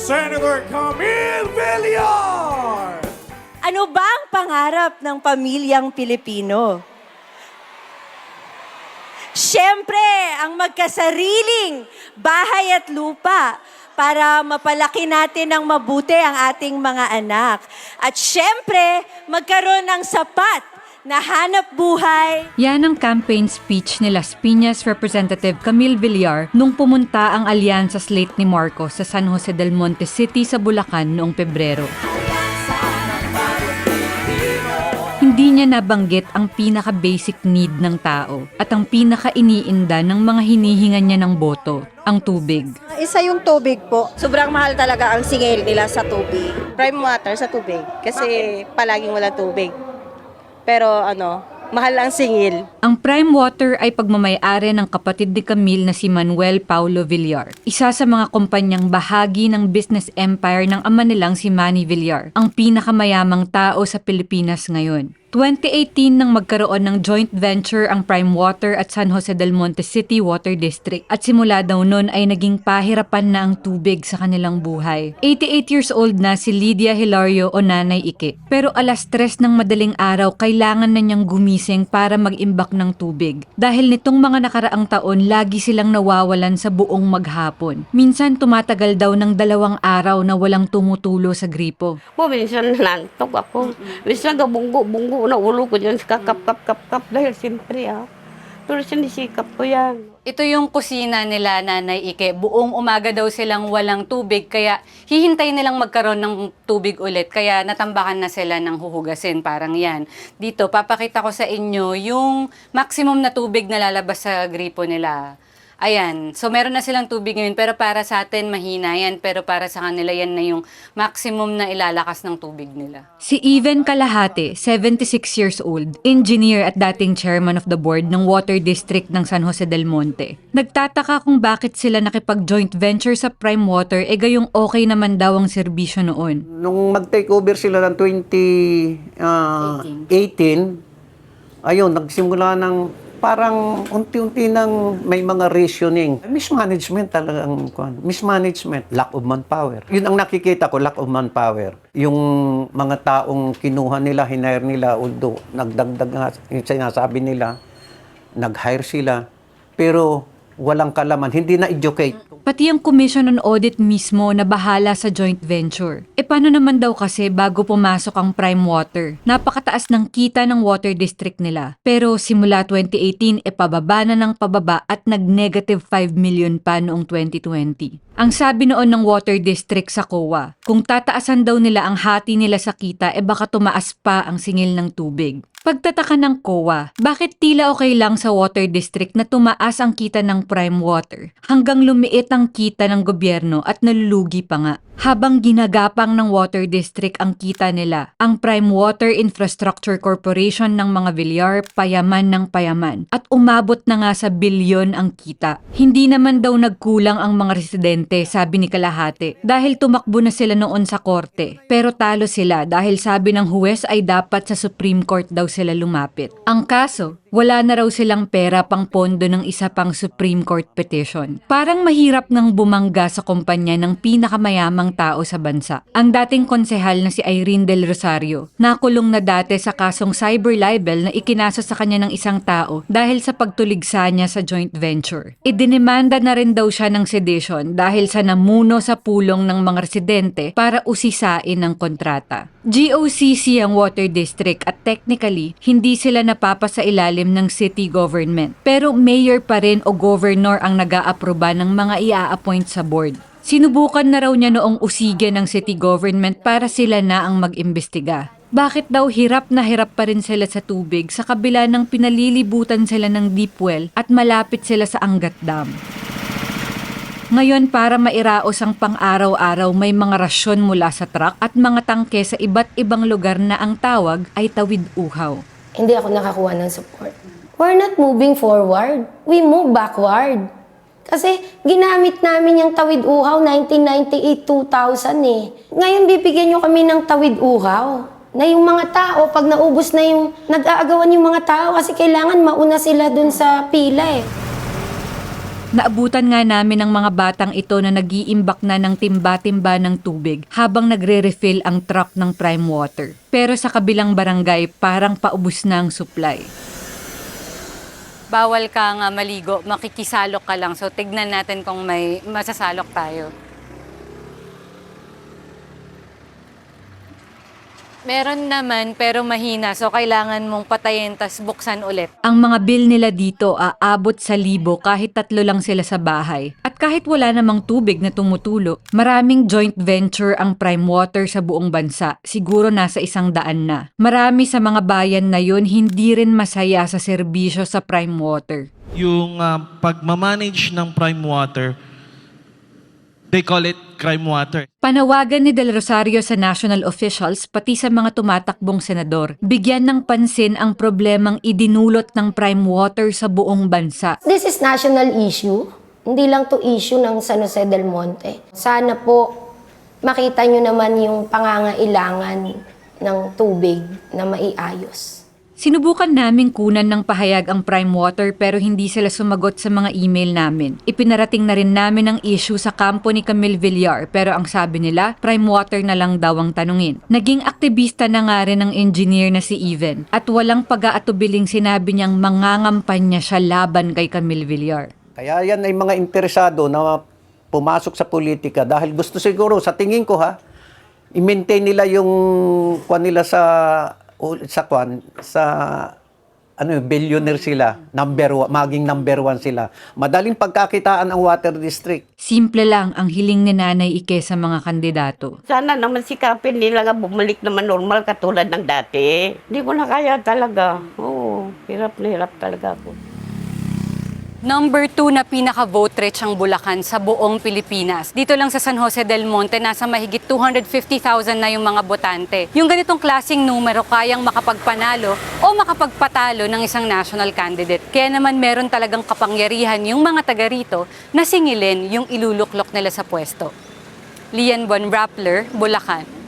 Senator Camille Villar! Ano ba ang pangarap ng pamilyang Pilipino? Siyempre, ang magkasariling bahay at lupa para mapalaki natin ng mabuti ang ating mga anak. At siyempre, magkaroon ng sapat na hanap buhay Yan ang campaign speech ni Las Piñas Representative Camille Villar nung pumunta ang alyansa slate ni Marcos sa San Jose del Monte City sa Bulacan noong Pebrero. Hindi niya nabanggit ang pinaka-basic need ng tao at ang pinaka-iniinda ng mga hinihingan niya ng boto, ang tubig. Isa yung tubig po. Sobrang mahal talaga ang singil nila sa tubig. Prime water sa tubig. Kasi palaging wala tubig. Pero ano, mahal ang singil. Ang Prime Water ay pagmamayari ng kapatid ni Camille na si Manuel Paulo Villar, isa sa mga kumpanyang bahagi ng business empire ng ama nilang si Manny Villar, ang pinakamayamang tao sa Pilipinas ngayon. 2018 nang magkaroon ng joint venture ang Prime Water at San Jose del Monte City Water District at simula daw noon ay naging pahirapan na ang tubig sa kanilang buhay. 88 years old na si Lydia Hilario o Nanay Ike. Pero alas 3 ng madaling araw kailangan na niyang gumising para mag-imbak ng tubig. Dahil nitong mga nakaraang taon lagi silang nawawalan sa buong maghapon. Minsan tumatagal daw ng dalawang araw na walang tumutulo sa gripo. Po, minsan nantok ako. Minsan gabunggo-bunggo na ulo ko dyan sa kakap-kap-kap-kap dahil siyempre ah. Pero sinisikap ko yan. Ito yung kusina nila, Nanay Ike. Buong umaga daw silang walang tubig, kaya hihintay nilang magkaroon ng tubig ulit. Kaya natambakan na sila ng huhugasin, parang yan. Dito, papakita ko sa inyo yung maximum na tubig na lalabas sa gripo nila. Ayan. So, meron na silang tubig ngayon, pero para sa atin, mahina yan. Pero para sa kanila, yan na yung maximum na ilalakas ng tubig nila. Si Even Kalahate, 76 years old, engineer at dating chairman of the board ng Water District ng San Jose del Monte. Nagtataka kung bakit sila nakipag-joint venture sa Prime Water e gayong okay naman daw ang serbisyo noon. Nung mag-take over sila ng 2018, ayun, nagsimula ng parang unti-unti nang may mga rationing. Mismanagement talagang, kwan. mismanagement, lack of manpower. Yun ang nakikita ko, lack of manpower. Yung mga taong kinuha nila, hinire nila, although nagdagdag nga, sinasabi nila, nag-hire sila, pero walang kalaman, hindi na-educate. Pati ang Commission on Audit mismo na bahala sa joint venture. E paano naman daw kasi bago pumasok ang Prime Water? Napakataas ng kita ng water district nila. Pero simula 2018 e pababa na ng pababa at nag-negative 5 million pa noong 2020. Ang sabi noon ng water district sa COA, kung tataasan daw nila ang hati nila sa kita e baka tumaas pa ang singil ng tubig. Pagtataka ng COA, bakit tila okay lang sa water district na tumaas ang kita ng prime water hanggang lumiit ang kita ng gobyerno at nalulugi pa nga? Habang ginagapang ng water district ang kita nila, ang Prime Water Infrastructure Corporation ng mga Villar payaman ng payaman at umabot na nga sa bilyon ang kita. Hindi naman daw nagkulang ang mga residente, sabi ni Kalahate, dahil tumakbo na sila noon sa korte. Pero talo sila dahil sabi ng huwes ay dapat sa Supreme Court daw sila lumapit. Ang kaso, wala na raw silang pera pang pondo ng isa pang Supreme Court petition. Parang mahirap ngang bumangga sa kumpanya ng pinakamayamang tao sa bansa. Ang dating konsehal na si Irene Del Rosario, nakulong na dati sa kasong cyber libel na ikinaso sa kanya ng isang tao dahil sa pagtuligsa niya sa joint venture. Idinemanda na rin daw siya ng sedition dahil sa namuno sa pulong ng mga residente para usisain ang kontrata. GOCC ang water district at technically, hindi sila napapasa ilalim ng city government. Pero mayor pa rin o governor ang nag-aaproba ng mga ia-appoint sa board. Sinubukan na raw niya noong usige ng city government para sila na ang mag-imbestiga. Bakit daw hirap na hirap pa rin sila sa tubig sa kabila ng pinalilibutan sila ng deep well at malapit sila sa Angat Dam? Ngayon para mairaos ang pang-araw-araw may mga rasyon mula sa truck at mga tangke sa iba't ibang lugar na ang tawag ay tawid uhaw. hindi ako nakakuha ng support. We're not moving forward. We move backward. Kasi ginamit namin yung tawid uhaw 1998-2000 eh. Ngayon bibigyan nyo kami ng tawid uhaw. Na yung mga tao, pag naubos na yung, nag-aagawan yung mga tao kasi kailangan mauna sila dun sa pila eh. Naabutan nga namin ng mga batang ito na nag-iimbak na ng timba-timba ng tubig habang nagre-refill ang truck ng Prime Water. Pero sa kabilang barangay, parang paubos na ang supply. Bawal ka nga maligo, makikisalok ka lang. So tignan natin kung may masasalok tayo. Meron naman pero mahina so kailangan mong patayin tas buksan ulit. Ang mga bill nila dito aabot sa libo kahit tatlo lang sila sa bahay. At kahit wala namang tubig na tumutulo, maraming joint venture ang Prime Water sa buong bansa. Siguro nasa isang daan na. Marami sa mga bayan na yun hindi rin masaya sa serbisyo sa Prime Water. yung uh, pagmamanage ng prime water, they call it crime water. Panawagan ni Del Rosario sa national officials pati sa mga tumatakbong senador, bigyan ng pansin ang problemang idinulot ng prime water sa buong bansa. This is national issue. Hindi lang to issue ng San Jose del Monte. Sana po makita nyo naman yung pangangailangan ng tubig na maiayos. Sinubukan naming kunan ng pahayag ang Prime Water pero hindi sila sumagot sa mga email namin. Ipinarating na rin namin ang issue sa kampo ni Camille Villar pero ang sabi nila, Prime Water na lang daw ang tanungin. Naging aktivista na nga rin ang engineer na si Even at walang pag-aatubiling sinabi niyang mangangampanya siya laban kay Camille Villar. Kaya yan ay mga interesado na pumasok sa politika dahil gusto siguro, sa tingin ko ha, i-maintain nila yung kwan nila sa sa kwan sa ano billionaire sila, number one, maging number one sila. Madaling pagkakitaan ang water district. Simple lang ang hiling ni Nanay Ike sa mga kandidato. Sana naman sikapin nila nga bumalik naman normal katulad ng dati. Hindi ko na kaya talaga. Oo, hirap na hirap talaga ako. Number two na pinaka-vote rich ang Bulacan sa buong Pilipinas. Dito lang sa San Jose del Monte, nasa mahigit 250,000 na yung mga botante. Yung ganitong klasing numero kayang makapagpanalo o makapagpatalo ng isang national candidate. Kaya naman meron talagang kapangyarihan yung mga taga rito na singilin yung iluluklok nila sa pwesto. Lian Buan Rappler, Bulacan.